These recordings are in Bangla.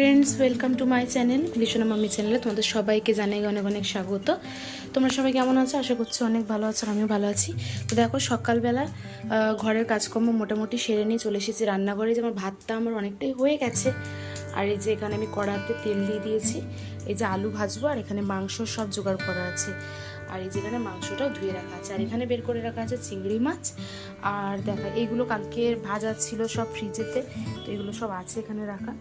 Friends welcome to my channel বিশ্বনা mummy চ্যানেলে তোমাদের সবাইকে জানাই অনেক অনেক স্বাগত। তোমরা সবাই কেমন আছো? আশা করছি অনেক ভালো আছো আমিও ভালো আছি। তো দেখো, সকালবেলা ঘরের কাজকর্ম মোটামুটি সেরে নিয়ে চলে এসেছি রান্নাঘরে। যে আমার ভাতটা আমার অনেকটাই হয়ে গেছে। আর এই যে এখানে আমি কড়াতে তেল দিয়ে দিয়েছি। এই যে আলু ভাজবো আর এখানে মাংস সব জোগাড় করা আছে। আর এই যেখানে মাংসটাও ধুয়ে রাখা আছে, আর এখানে বের করে রাখা আছে চিংড়ি মাছ। আর দেখা, এইগুলো কালকে ভাজা ছিল সব ফ্রিজেতে, তো এগুলো সব আছে এখানে রাখা।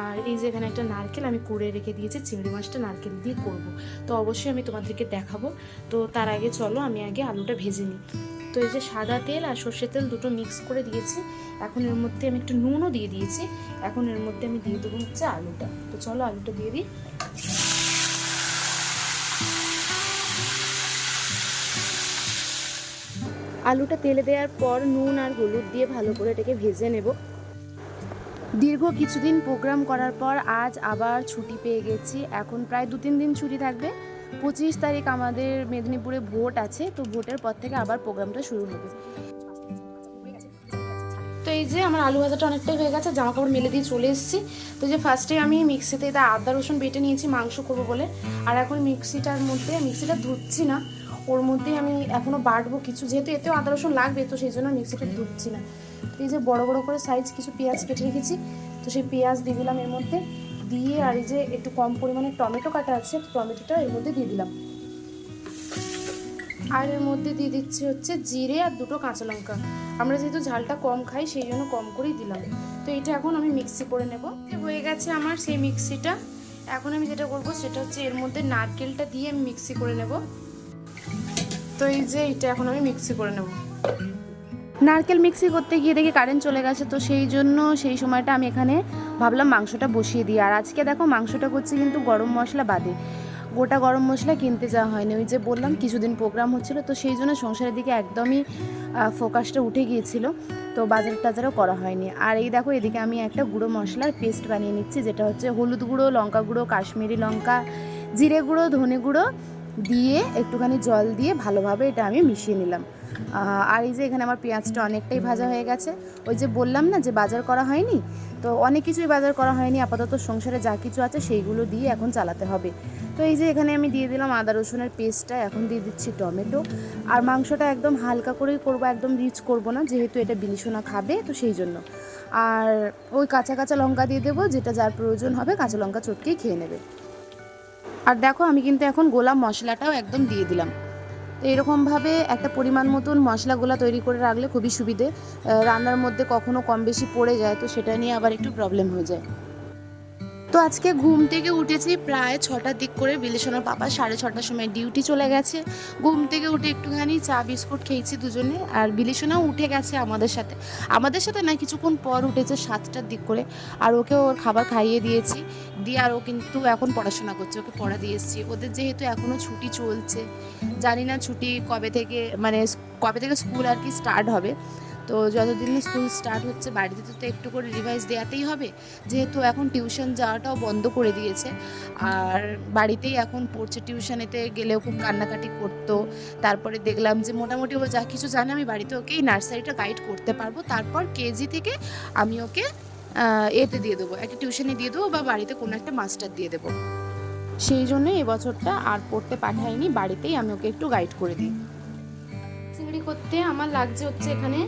আর এই যে এখানে একটা নারকেল আমি কুড়ে রেখে দিয়েছি, চিংড়ি মাছটা নারকেল দিয়ে করব। তো অবশ্যই আমি তোমাদেরকে দেখাবো। তো তার আগে চলো, আমি আগে আলুটা ভেজে নিই। তো এই যে সাদা তেল আর সর্ষের তেল দুটো মিক্স করে দিয়েছি। এখন এর মধ্যে আমি একটু নুনও দিয়ে দিয়েছি। এখন এর মধ্যে আমি দিয়ে দেবো হচ্ছে আলুটা। তো চলো আলুটা দিয়ে দিই। আলুটা তেলে দেওয়ার পর নুন আর হলুদ দিয়ে ভালো করে এটাকে ভেজে নেব। দীর্ঘ কিছুদিন প্রোগ্রাম করার পর আজ আবার ছুটি পেয়ে গেছি। এখন প্রায় দু তিন দিন ছুটি থাকবে। পঁচিশ তারিখ আমাদের মেদিনীপুরে ভোট আছে, তো ভোটের পর থেকে আবার প্রোগ্রামটা শুরু হবে। তো এই যে আমার আলু ভাজাটা অনেকটাই হয়ে গেছে জামা কাপড় মেলে দিয়ে চলে এসেছি। তো যে ফার্স্টে আমি মিক্সিতে এটা আদা রসুন বেটে নিয়েছি, মাংস করব বলে। আর এখন মিক্সিটার মধ্যে, মিক্সিটা ধুচ্ছি না ওর মধ্যে আমি এখনও বাটবো কিছু, যেহেতু এতেও আদা রসুন লাগবে, তো সেই জন্য মিক্সিটা ধুচ্ছি না। এই যে বড় বড় করে সাইজ কিছু পেঁয়াজ কেটে রেখেছি, তো সেই পেঁয়াজ দিয়ে দিলাম এর মধ্যে। দিয়ে আর এই যে একটু কম পরিমাণে টমেটো কাটা আছে টমেটোটা এর মধ্যে দিয়ে দিলাম। আর এর মধ্যে দিয়ে দিচ্ছি হচ্ছে জিরে আর দুটো কাঁচা লঙ্কা। আমরা যেহেতু ঝালটা কম খাই, সেই জন্য কম করেই দিলাম। তো এটা এখন আমি মিক্সি করে নেব। হয়ে গেছে আমার সেই মিক্সিটা এখন আমি যেটা করব, সেটা হচ্ছে এর মধ্যে নারকেলটা দিয়ে আমি মিক্সি করে নেব। তো এই যে এটা এখন আমি মিক্সি করে নেব। নারকেল মিক্সি করতে গিয়ে দেখি কারেন্ট চলে গেছে, তো সেই জন্য সেই সময়টা আমি এখানে ভাবলাম মাংসটা বসিয়ে দিই। আর আজকে দেখো মাংসটা করছি কিন্তু গরম মশলা বাদে। গোটা গরম মশলা কিনতে যাওয়া হয়নি। ওই যে বললাম কিছুদিন প্রোগ্রাম হচ্ছিল, তো সেই জন্য সংসারের দিকে একদমই ফোকাসটা উঠে গিয়েছিল, তো বাজার টাজারও করা হয়নি। আর এই দেখো এদিকে আমি একটা গুঁড়ো মশলার পেস্ট বানিয়ে নিচ্ছি, যেটা হচ্ছে হলুদ গুঁড়ো, লঙ্কা গুঁড়ো, কাশ্মীরি লঙ্কা, জিরে গুঁড়ো, ধনে গুঁড়ো দিয়ে একটুখানি জল দিয়ে ভালোভাবে এটা আমি মিশিয়ে নিলাম। আর এই যে এখানে আমার পেঁয়াজটা অনেকটাই ভাজা হয়ে গেছে। ওই যে বললাম না যে বাজার করা হয়নি? তো অনেক কিছুই বাজার করা হয়নি, আপাতত সংসারে যা কিছু আছে সেইগুলো দিয়ে এখন চালাতে হবে। তো এই যে এখানে আমি দিয়ে দিলাম আদা, রসুনের পেস্টটা, এখন দিয়ে দিচ্ছি টমেটো। আর মাংসটা একদম হালকা করেই করব, একদম রিচ করব না, যেহেতু এটা বিলিসোনা খাবে, তো সেই জন্য। আর ওই কাঁচা কাঁচা লঙ্কা দিয়ে দেবো, যেটা যার প্রয়োজন হবে, কাঁচা লঙ্কা চটকেই খেয়ে নেবে। আর দেখো, আমি কিন্তু এখন গোলাম মশলাটাও একদম দিয়ে দিলাম। তো এরকমভাবে একটা পরিমাণ মতন মশলাগুলো তৈরি করে রাখলে খুবই সুবিধে। রান্নার মধ্যে কখনো কম বেশি পড়ে যায়, তো সেটা নিয়ে আবার একটু প্রবলেম হয়ে যায়। তো আজকে ঘুম থেকে উঠেছি প্রায় ছটার দিক করে বিলেশনার পাপা সাড়ে ছটার সময় ডিউটি চলে গেছে। ঘুম থেকে উঠে একটুখানি চা, বিস্কুট খেয়েছি দুজনে, আর বিলেশনাও উঠে গেছে আমাদের সাথে। আমাদের সাথে না, কিছুক্ষণ পর উঠেছে সাতটার দিক করে, আর ওকে ওর খাবার খাইয়ে দিয়েছি। দিয়ে আর ও কিন্তু এখন পড়াশোনা করছে, ওকে পড়া দিয়ে এসেছি। ওদের যেহেতু এখনও ছুটি চলছে, জানি না ছুটি কবে থেকে মানে কবে থেকে স্কুল আর কি স্টার্ট হবে। তো যতদিন স্কুল স্টার্ট হচ্ছে, বাড়িতে তো তো একটু করে রিভাইজ দেওয়াতেই হবে। যেহেতু এখন টিউশন যাওয়াটাও বন্ধ করে দিয়েছে। আর বাড়িতেই এখন পড়ছে টিউশনেতে গেলেও খুব কান্নাকাটি করতো। তারপরে দেখলাম যে মোটামুটি ও যা কিছু জানে, আমি বাড়িতে ওকে এই নার্সারিটা গাইড করতে পারব। তারপর কেজি থেকে আমি ওকে এতে দিয়ে দেবো। একটা টিউশনে দিয়ে দেবো বা বাড়িতে কোনো একটা মাস্টার দিয়ে দেবো। সেই জন্য এবছরটা আর পড়তে পাঠাইনি। বাড়িতেই আমি ওকে একটু গাইড করে দিই। চিংড়ি করতে আমার লাগছে হচ্ছে এখানে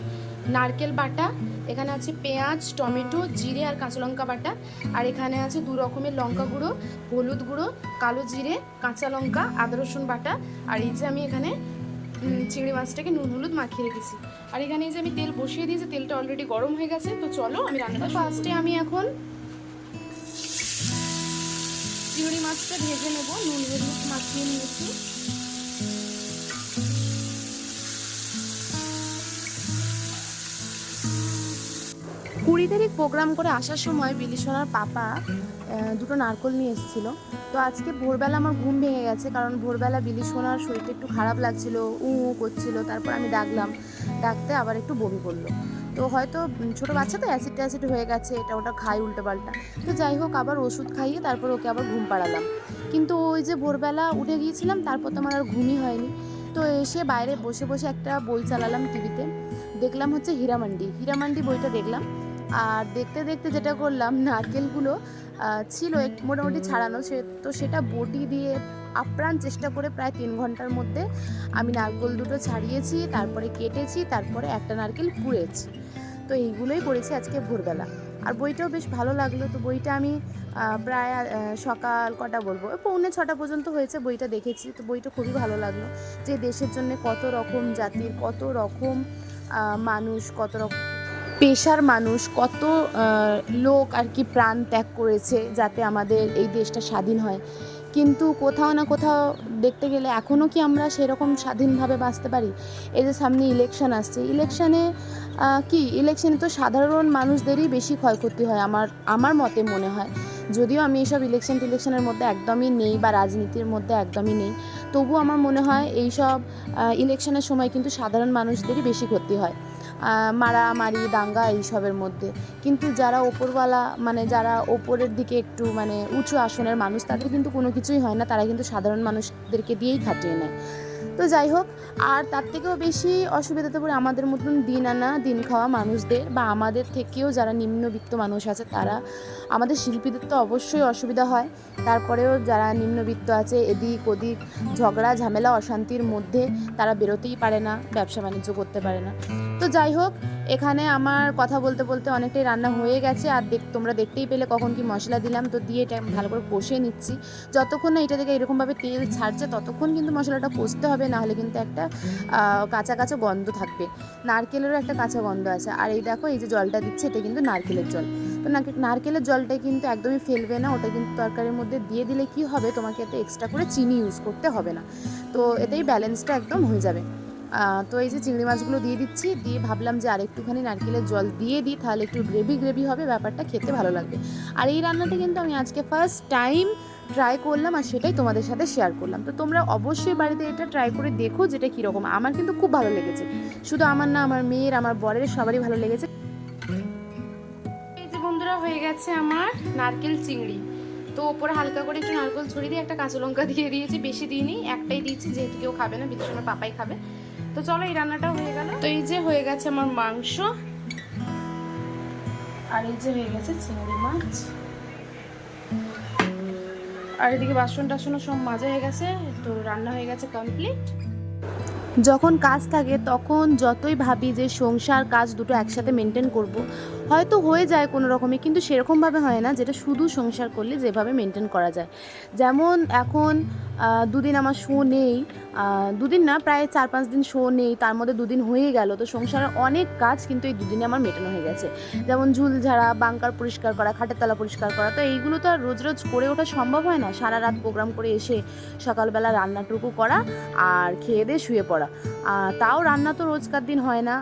নারকেল বাটা, এখানে আছে পেঁয়াজ, টমেটো, জিরে আর কাঁচা লঙ্কা বাটা, আর এখানে আছে দু রকমের লঙ্কা গুঁড়ো, হলুদ গুঁড়ো, কালো জিরে, কাঁচা লঙ্কা, আদা রসুন বাটা, আর এই যে আমি এখানে চিংড়ি মাছটাকে নুন হলুদ মাখিয়ে রেখেছি। আর এখানে এই যে আমি তেল বসিয়ে দিয়েছি, তেলটা অলরেডি গরম হয়ে গেছে, তো চলো আমি রান্নাটা ফার্স্টে আমি এখন চিংড়ি মাছটা ভেজে নেব, নুন হলুদ মাখিয়ে নিয়েছি। কুড়ি তারিখ প্রোগ্রাম করে আসার সময় বিলিসোনার পাপা দুটো নারকল নিয়ে এসেছিল। তো আজকে ভোরবেলা আমার ঘুম ভেঙে গেছে, কারণ ভোরবেলা বিলিসোনার শরীরটা একটু খারাপ লাগছিল, উ উ করছিল, তারপর আমি ডাকলাম। ডাকতে আবার একটু বমি করল। তো হয়তো ছোটো বাচ্চা তো অ্যাসিড ট্যাসিড হয়ে গেছে, এটা ওটা খাই উল্টো পাল্টা তো যাই হোক, আবার ওষুধ খাইয়ে তারপর ওকে আবার ঘুম পাড়ালাম। কিন্তু ওই যে ভোরবেলা উঠে গিয়েছিলাম, তারপর তো আমার আর ঘুমই হয়নি। তো এসে বাইরে বসে বসে একটা বই চালালাম টিভিতে। দেখলাম হচ্ছে হীরামান্ডি। হীরামান্ডি বইটা দেখলাম। আর দেখতে দেখতে যেটা করলাম, নারকেলগুলো ছিল এক- মোটামুটি ছাড়ানো। সে, তো সেটা বটি দিয়ে আপ্রাণ চেষ্টা করে প্রায় তিন ঘণ্টার মধ্যে আমি নারকেল দুটো ছাড়িয়েছি, তারপরে কেটেছি, তারপরে একটা নারকেল কুড়েছি তো এইগুলোই করেছি আজকে ভোরবেলা। আর বইটাও বেশ ভালো লাগল। তো বইটা আমি প্রায় সকাল কটা বলব? পৌনে ছটা পর্যন্ত হয়েছে বইটা দেখেছি। তো বইটা খুবই ভালো লাগল। যে দেশের জন্য কত রকম জাতির, কত রকম মানুষ, কত রকম পেশার মানুষ, কত লোক আর কি প্রাণ ত্যাগ করেছে যাতে আমাদের এই দেশটা স্বাধীন হয়। কিন্তু কোথাও না কোথাও দেখতে গেলে এখনও কি আমরা সেরকম স্বাধীনভাবে বাঁচতে পারি? এই যে সামনে ইলেকশন আসছে ইলেকশনে কি ইলেকশনে তো সাধারণ মানুষদেরই বেশি ক্ষয়ক্ষতি হয় আমার আমার মতে মনে হয়। যদিও আমি এইসব ইলেকশন টিলেকশনের মধ্যে একদমই নেই বা রাজনীতির মধ্যে একদমই নেই তবু আমার মনে হয় এইসব ইলেকশনের সময় কিন্তু সাধারণ মানুষদেরই বেশি ক্ষতি হয়। মারামারি, দাঙ্গা এইসবের মধ্যে। কিন্তু যারা ওপরওয়ালা মানে যারা ওপরের দিকে একটু মানে উঁচু আসনের মানুষ, তাদের কিন্তু কোনো কিছুই হয় না। তারা কিন্তু সাধারণ মানুষদেরকে দিয়েই খাটিয়ে নেয়। তো যাই হোক, আর তার থেকেও বেশি অসুবিধাতে পড়ে আমাদের মতন দিন আনা, দিন খাওয়া মানুষদের বা আমাদের থেকেও যারা নিম্নবিত্ত মানুষ আছে তারা। আমাদের শিল্পীদের তো অবশ্যই অসুবিধা হয়। তারপরেও যারা নিম্নবিত্ত আছে, এদিক ওদিক ঝগড়া, ঝামেলা, অশান্তির মধ্যে তারা বেরোতেই পারে না, ব্যবসা বাণিজ্য করতে পারে না। তো যাই হোক, এখানে আমার কথা বলতে বলতে অনেকটাই রান্না হয়ে গেছে। আর দেখ, তোমরা দেখতেই পেলে কখন কি মশলা দিলাম। তো দিয়ে এটা ভালো করে কষে নিচ্ছি। যতক্ষণ না এটা থেকে এরকমভাবে তেল ছাড়ছে, ততক্ষণ কিন্তু মশলাটা কষতে হবে। না হলে কিন্তু একটা কাঁচা কাঁচা গন্ধ থাকবে। নারকেলেরও একটা কাঁচা গন্ধ আছে। আর এই দেখো, এই যে জলটা দিচ্ছে, এটা কিন্তু নারকেলের জল। তো নারকে- নারকেলের জলটা কিন্তু একদমই ফেলবে না, ওটা কিন্তু তরকারির মধ্যে দিয়ে দিলে কি হবে, তোমাকে এতে এক্সট্রা করে চিনি ইউজ করতে হবে না। তো এতেই ব্যালেন্সটা একদম হয়ে যাবে। তো এই যে চিংড়ি মাছগুলো দিয়ে দিচ্ছি, দিয়ে ভাবলাম যে আরেকটুখানি নারকেলের জল দিয়ে দিই, তাহলে একটু গ্রেভি গ্রেভি হবে, ব্যাপারটা খেতে ভালো লাগবে। আর এই রান্নাটা কিন্তু আমি আজকে ফার্স্ট টাইম ট্রাই করলাম আর সেটাই তোমাদের সাথে শেয়ার করলাম। তো তোমরা অবশ্যই বাড়িতে এটা ট্রাই করে দেখো যেটা কীরকম। আমার কিন্তু খুব ভালো লেগেছে। শুধু আমার না, আমার মেয়ের, আমার বরের সবারই ভালো লেগেছে। এই যে বন্ধুরা, হয়ে গেছে আমার নারকেল চিংড়ি। তো ওপরে হালকা করে একটু নারকেল ছড়িয়ে দিয়ে একটা কাঁচা লঙ্কা দিয়ে দিয়েছি। বেশি দিইনি, একটাই দিয়েছি, যেহেতু কেউ খাবে না বিদেশ আমার পাপাই খাবে। তো চলো, এই রান্নাটাও হয়ে গেল। তো এই যে হয়ে গেছে আমার মাংস। আর এই যে হয়ে গেছে চিংড়ি মাছ। আর এদিকে বাসন টাসনও সব মাজা হয়ে গেছে, তো রান্না হয়ে গেছে কমপ্লিট যখন কাজ থাকে, তখন যতই ভাবি যে সংসার কাজ দুটো একসাথে মেনটেন করব হয়তো হয়ে যায় কোনো রকমে কিন্তু সেরকমভাবে হয় না, যেটা শুধু সংসার করলে যেভাবে মেনটেন করা যায়। যেমন এখন দুদিন আমার শো নেই দুদিন না, প্রায় চার পাঁচ দিন শো নেই, তার মধ্যে দুদিন হয়ে গেল, তো সংসারের অনেক কাজ কিন্তু এই দুদিনে আমার মেটানো হয়ে গেছে। যেমন ঝুল ঝাড়া, বাংকার পরিষ্কার করা, খাটের তলা পরিষ্কার করা, তো এইগুলো তো আর রোজ রোজ করে ওঠা সম্ভব হয় না। সারা রাত প্রোগ্রাম করে এসে সকালবেলা রান্নাটুকু করা আর খেয়ে দিয়ে শুয়ে পড়া। তাও রান্না তো রোজকার দিন হয় না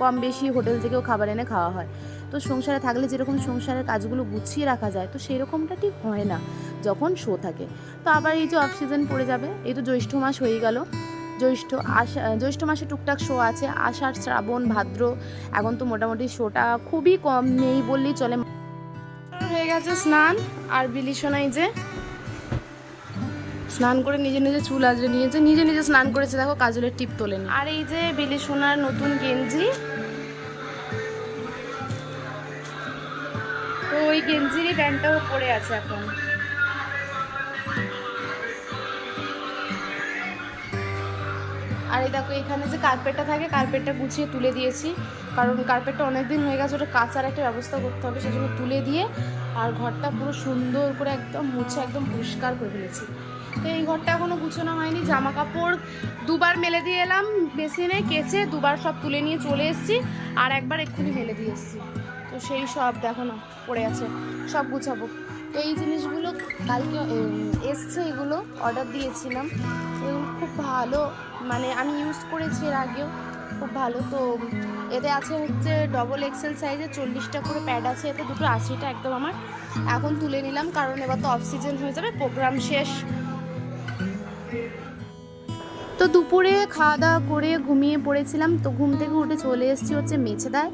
কম বেশি হোটেল থেকেও খাবার এনে খাওয়া হয়। তো সংসারে থাকলে যেরকম সংসারের কাজগুলো গুছিয়ে রাখা যায়, তো সেই রকমটা ঠিক হয় না, যখন শো থাকে। তো আবার এই যে অফ সিজন পড়ে যাবে, এই তো জ্যৈষ্ঠ মাস হয়ে গেল। জ্যৈষ্ঠ আষা, জ্যৈষ্ঠ মাসে টুকটাক শো আছে, আষাঢ়, শ্রাবণ, ভাদ্র, এখন তো মোটামুটি শোটা খুবই কম নেই বললেই চলে। হয়ে গেছে স্নান, আর বিলি সোনাই যে, স্নান করে নিজে নিজে চুল আজরে নিয়েছে, নিজে নিজে স্নান করেছে, দেখো কাজলের টিপ তোলেন। আর এই যে বিলি সোনার নতুন গেঞ্জি ওই গেঞ্জিরই প্যান্টটাও পরে আছে এখন। আর এই দেখো, এখানে যে কার্পেটটা থাকে কার্পেটটা গুছিয়ে তুলে দিয়েছি। কারণ কার্পেটটা অনেক দিন হয়ে গেছে, ওটা কাচার একটা ব্যবস্থা করতে হবে, সেজন্য তুলে দিয়ে আর ঘরটা পুরো সুন্দর করে একদম মুছে, একদম পরিষ্কার করে ফেলেছি। তো এই ঘরটা এখনও গুছানো হয়নি জামা কাপড় দুবার মেলে দিয়ে এলাম, মেশিনে কেচে দুবার সব তুলে নিয়ে চলে এসেছি, আর একবার এক্ষুনি মেলে দিয়ে এসেছি। তো সেই সব দেখো না, পড়ে আছে, সব গুছাবো। তো এই জিনিসগুলো কালকে এসছে এগুলো অর্ডার দিয়েছিলাম। এগুলো খুব ভালো মানে আমি ইউজ করেছি এর আগেও, খুব ভালো। তো এতে আছে হচ্ছে ডবল এক্সেল সাইজের চল্লিশটা করে প্যাড আছে, এতে দুটো আশিটা একদম আমার। এখন তুলে নিলাম, কারণ এবার তো অফ সিজন হয়ে যাবে প্রোগ্রাম শেষ। তো দুপুরে খাওয়া দাওয়া করে ঘুমিয়ে পড়েছিলাম, তো ঘুম থেকে উঠে চলে এসেছি হচ্ছে মেছেদায়।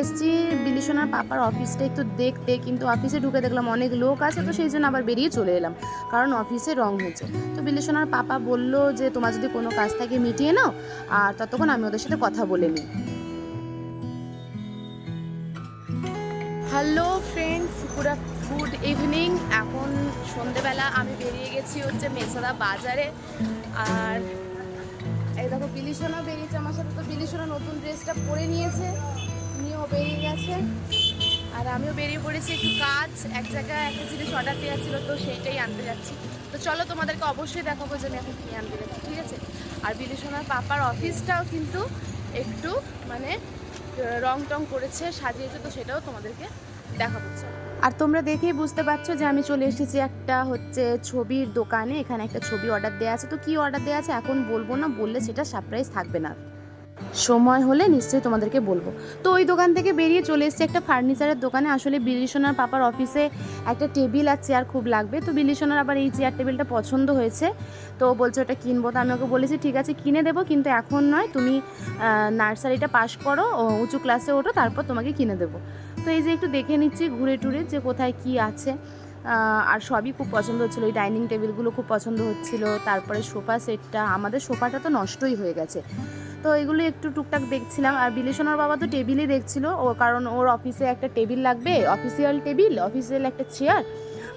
এসছি বিলিসোনার পাপার অফিসটা একটু দেখতে, কিন্তু অফিসে ঢুকে দেখলাম অনেক লোক আছে, তো সেই জন্য আবার বেরিয়ে চলে এলাম, কারণ অফিসে রং হয়েছে। তো বিলিসোনার পাপা বলল যে, তোমার যদি কোনো কাজ থাকে মিটিয়ে নাও, আর ততক্ষণ আমি ওদের সাথে কথা বলে নিই। হ্যালো ফ্রেন্ডস পুরো গুড ইভিনিং। এখন সন্ধেবেলা আমি বেরিয়ে গেছি হচ্ছে মেছাদা বাজারে, আর এই দেখো বিলিশনও বেরিয়েছে আমার সাথে। তো বিলিশনও নতুন ড্রেসটা পরে নিয়েছে। নিয়েও বেরিয়ে গেছে। আর আমিও বেরিয়ে পড়েছি একটু কাজ। এক জায়গায় একটা জিনিস অর্ডার দেওয়া ছিল, তো সেইটাই আনতে যাচ্ছি। তো চলো তোমাদেরকে অবশ্যই দেখাবো যে আমি এখন কী আনতে যাচ্ছি, ঠিক আছে? আর বিলিশনার পাপার অফিসটাও কিন্তু একটু মানে রং টং করেছে, সাজিয়েছে, তো সেটাও তোমাদেরকে দেখাবো আর তোমরা দেখেই বুঝতে পারছ যে আমি চলে এসেছি একটা হচ্ছে ছবির দোকানে। এখানে একটা ছবি অর্ডার দেওয়া আছে। তো কি অর্ডার দেওয়া আছে এখন বলব না, বললে সেটা সারপ্রাইজ থাকবে না। সময় হলে নিশ্চয়ই তোমাদেরকে বলব। তো ওই দোকান থেকে বেরিয়ে চলে এসেছি একটা ফার্নিচারের দোকানে। আসলে বিলিশনার পাপার অফিসে একটা টেবিল আর চেয়ার খুব লাগবে। তো বিলিশনার আবার এই চেয়ার টেবিলটা পছন্দ হয়েছে। তো বলছে ওটা কিনবো। তো আমি ওকে বলেছি, ঠিক আছে, কিনে দেবো। কিন্তু এখন নয়, তুমি নার্সারিটা পাস করো উঁচু ক্লাসে ওঠো, তারপর তোমাকে কিনে দেবো। তো এই যে একটু দেখে নিচ্ছি ঘুরে টুরে যে কোথায় কি আছে। আর সবই খুব পছন্দ হচ্ছিল। ওই ডাইনিং টেবিলগুলো খুব পছন্দ হচ্ছিল। তারপরে সোফা সেটটা, আমাদের সোফাটা তো নষ্টই হয়ে গেছে। তো এগুলো একটু টুকটাক দেখছিলাম। আর বিলেশনার বাবা তো টেবিলই দেখছিল। ও, কারণ ওর অফিসে একটা টেবিল লাগবে, অফিসিয়াল টেবিল, অফিসিয়াল একটা চেয়ার।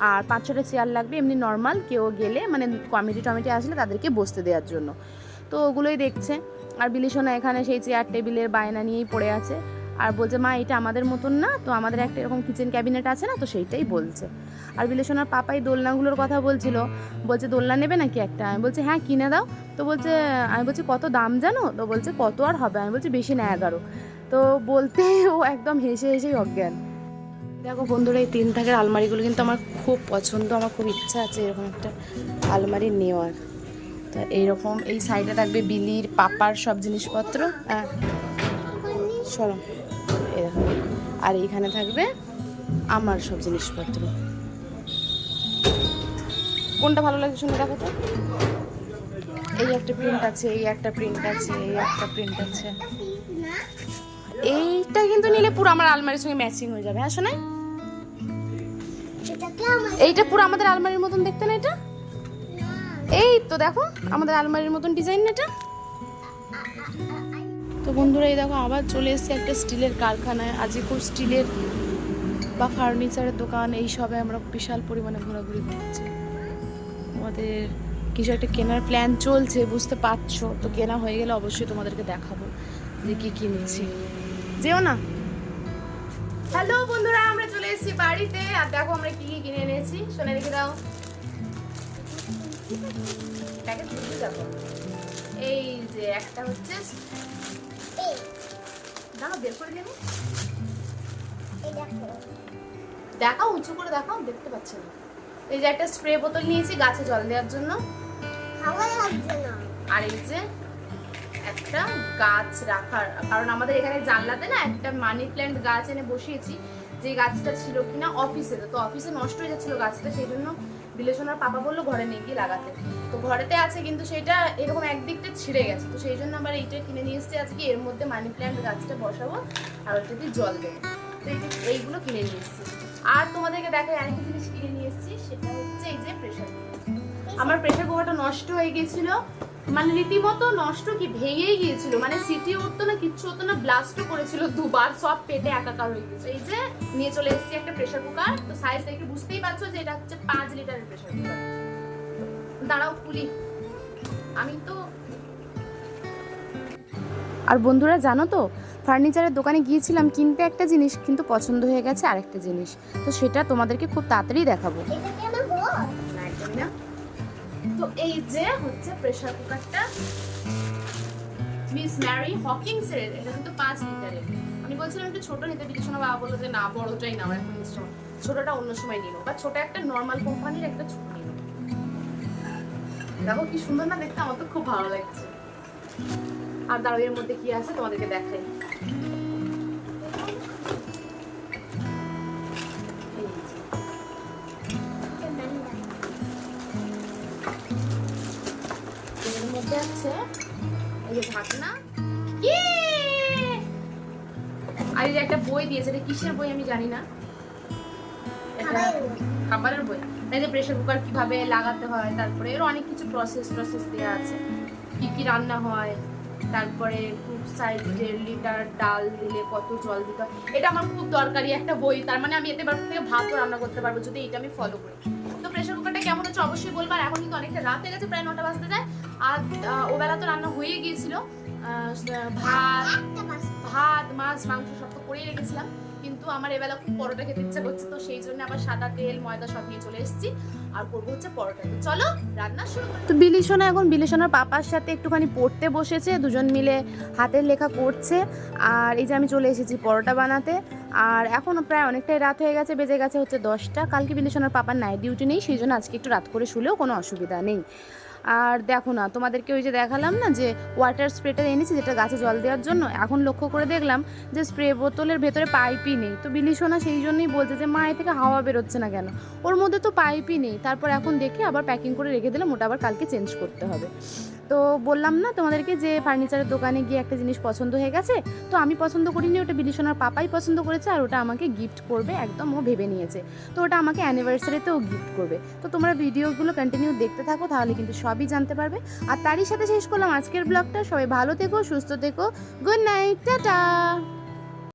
আর পাঁচ ছটা চেয়ার লাগবে, এমনি নর্মাল। কেউ গেলে মানে কমিটি টমিটি আসলে তাদেরকে বসতে দেওয়ার জন্য। তো ওগুলোই দেখছে। আর বিলিশনা এখানে সেই চেয়ার, টেবিলের বায়না নিয়েই পড়ে আছে। আর বলছে, মা, এটা আমাদের মতন না, তো আমাদের একটা এরকম কিচেন ক্যাবিনেট আছে না, তো সেইটাই বলছে। আর বিলেশনার পাপাই দোলনাগুলোর কথা বলছিল, বলছে, দোলনা নেবে নাকি একটা? আমি বলছি হ্যাঁ কিনে দাও। তো বলছে, আমি বলছি, কত দাম জানো? তো বলছে, কত আর হবে? আমি বলছি, বেশি না, এগারো। তো বলতে ও একদম হেসে হেসেই অজ্ঞান। দেখো বন্ধুরা, এই তিন থাকের আলমারিগুলো কিন্তু আমার খুব পছন্দ, আমার খুব ইচ্ছা আছে এরকম একটা আলমারি নেওয়ার। তা এইরকম, এই সাইডে থাকবে বিলির, পাপার সব জিনিসপত্র হ্যাঁ। সরো। এরকম আর এইখানে থাকবে আমার সব জিনিসপত্র। কোনটা ভালো লাগে শুনে দেখো তো? এই একটা প্রিন্ট আছে এই একটা প্রিন্ট আছে এই একটা প্রিন্ট আছে। এইটা কিন্তু নিলে পুরো আমার আলমারির সঙ্গে ম্যাচিং হয়ে যাবে হ্যাঁ শোনাই এইটা পুরো আমাদের আলমারির মতন দেখতে না এটা? এই তো দেখো আমাদের আলমারির মতন ডিজাইন এটা? তো বন্ধুরা, এই দেখো আবার চলে এসেছে একটা স্টিলের কারখানায়। আজকে খুব স্টিলের বা ফার্নিচারের দোকান, এই সবে আমরা বিশাল পরিমাণে ঘোরাঘুরি করছি। আমাদের কিছু একটা কেনার প্ল্যান চলছে, বুঝতে পারছ? তো কেনা হয়ে গেলে অবশ্যই তোমাদেরকে দেখাবো যে কি কিনছি যেও না। হ্যালো বন্ধুরা, আমরা চলে এসেছি বাড়িতে। আর দেখো আমরা কি কি কিনে এনেছি। শোনে রেখে দাও। এই যে একটা হচ্ছে বের করে দেখাও উঁচু করে দেখাও দেখতে পাচ্ছি না। এই যে একটা স্প্রে বোতল নিয়েছি গাছে জল দেওয়ার জন্য। আর এই যে একটা গাছ রাখার কারণ আমাদের এখানে জানলাতে না একটা মানি প্ল্যান্ট গাছ এনে বসিয়েছি যে গাছটা ছিল কিনা অফিসে। তো অফিসে নষ্ট হয়ে যাচ্ছিল গাছটা সেই জন্য বিলেশনার পাপা বলল, ঘরে নিয়ে গিয়ে লাগাতে? তো ঘরেতে আছে কিন্তু সেটা এরকম একদিকটা ছিঁড়ে গেছে। তো সেই জন্য আবার এইটা কিনে নিয়ে এসেছি আজকে। এর মধ্যে মানি প্ল্যান্ট গাছটা বসাবো আর ওইটা দিয়ে জল দেবো। তো এই এইগুলো কিনে নিয়ে এসেছি। আর তোমাদেরকে দেখাই আরেকটা জিনিস কিনে নিয়ে এসেছি, সেটা হচ্ছে এই যে প্রেশার আমার প্রেশার কুকারটা নষ্ট হয়ে গিয়েছিল। মানে রীতিমতো নষ্ট কি ভেঙেই গিয়েছিল। মানে সিটি উঠতো না কিচ্ছু হতো না ব্লাস্টও করেছিল দুবার সব পেটে একাকার হয়ে গেছে এই যে নিয়ে চলে এসেছি একটা প্রেশার কুকার তো সাইজ দেখে বুঝতেই পারছ যে এটা হচ্ছে পাঁচ লিটারের প্রেশার কুকার দাঁড়াও খুলি। আমি তো আর বন্ধুরা জানো তো ফার্নিচারের দোকানে গিয়েছিলাম কিনতে একটা জিনিস কিন্তু পছন্দ হয়ে গেছে আরেকটা জিনিস। তো সেটা তোমাদেরকে খুব তাড়াতাড়ি দেখাবো। তো এই যে হচ্ছে প্রেসার কুকারটা মিস ম্যারি হকিংস এর, এটা কিন্তু পাঁচ লিটারের। আমি বলছিলাম একটু ছোট নিতে বিবেচনা বাবা বলল যে, না, বড়টাই নাও, এখন নিচ্ছ ছোটটা অন্য সময় নিও বা ছোট একটা নর্মাল কোম্পানির একটা ছোট নিও দেখো কি সুন্দর না, দেখতে আমার তো খুব ভালো লাগছে। আর দাঁড়ো এর মধ্যে কি আছে তোমাদেরকে দেখাই। যে ঢাকনা ইয়ে! আর এই যে একটা বই দিয়েছে এটা কিসের বই আমি জানি না। খাবারের বই। এই যে প্রেসার কুকার কীভাবে লাগাতে হয় তারপরে এর অনেক কিছু প্রসেস প্রসেস দেওয়া আছে। কি কি রান্না হয় তারপরে সাইজ দেড় লিটার ডাল দিলে কত জল দিতে হয়। এটা আমার খুব দরকারি একটা বই তার মানে আমি এতে এবার থেকে ভাতও রান্না করতে পারব যদি এটা আমি ফলো করি। হচ্ছে অবশ্যই বলব, আর এখন কিন্তু অনেকটা রাত হয়ে গেছে, প্রায় নটা বাজতে যায়। আর ওবেলা তো রান্না হয়ে গিয়েছিল। ভাত ভাত, মাছ, মাংস সব তো করেই রেখেছিলাম। কিন্তু আমার এবেলা খুব পরোটা খেতে ইচ্ছা করছে, তো সেই জন্য আবার সাদা তেল, ময়দা সব নিয়ে চলে এসেছি। আর করব হচ্ছে পরোটা। তো চলো, রান্না শুরু করি। তো বিলিশোনা এখন, বিলিশোনার পাপার সাথে একটুখানি পড়তে বসেছে, দুজন মিলে হাতের লেখা করছে। আর এই যে আমি চলে এসেছি পরোটা বানাতে। আর এখন প্রায় অনেকটাই রাত হয়ে গেছে, বেজে গেছে হচ্ছে দশটা। কালকে বিলিশোনার পাপার নাইট ডিউটি নেই, সেই জন্য আজকে একটু রাত করে শুলেও কোনো অসুবিধা নেই। আর দেখো না, তোমাদেরকে ওই যে দেখালাম না যে ওয়াটার স্প্রেটা এনেছি যেটা গাছে জল দেওয়ার জন্য, এখন লক্ষ্য করে দেখলাম যে স্প্রে বোতলের ভেতরে পাইপই নেই। তো বিলিশোনা সেই জন্যই বলছে যে, মা, এ থেকে হাওয়া বেরোচ্ছে না কেন? ওর মধ্যে তো পাইপই নেই। তারপর এখন দেখে আবার প্যাকিং করে রেখে দিলাম, ওটা আবার কালকে চেঞ্জ করতে হবে। তো বললাম না তোমাদেরকে যে ফার্নিচারের দোকানে গিয়ে একটা জিনিস পছন্দ হয়ে গেছে? তো আমি পছন্দ করিনি, ওটা বিলিশনার পাপাই পছন্দ করেছে আর ওটা আমাকে গিফট করবে, একদম ও ভেবে নিয়েছে। তো ওটা আমাকে অ্যানিভার্সারিতেও গিফট করবে। তো তোমরা ভিডিওগুলো কন্টিনিউ দেখতে থাকো, তাহলে কিন্তু সবই জানতে পারবে। আর তারই সাথে শেষ করলাম আজকের ব্লগটা সবাই ভালো থেকো, সুস্থ থেকো। Good night tata!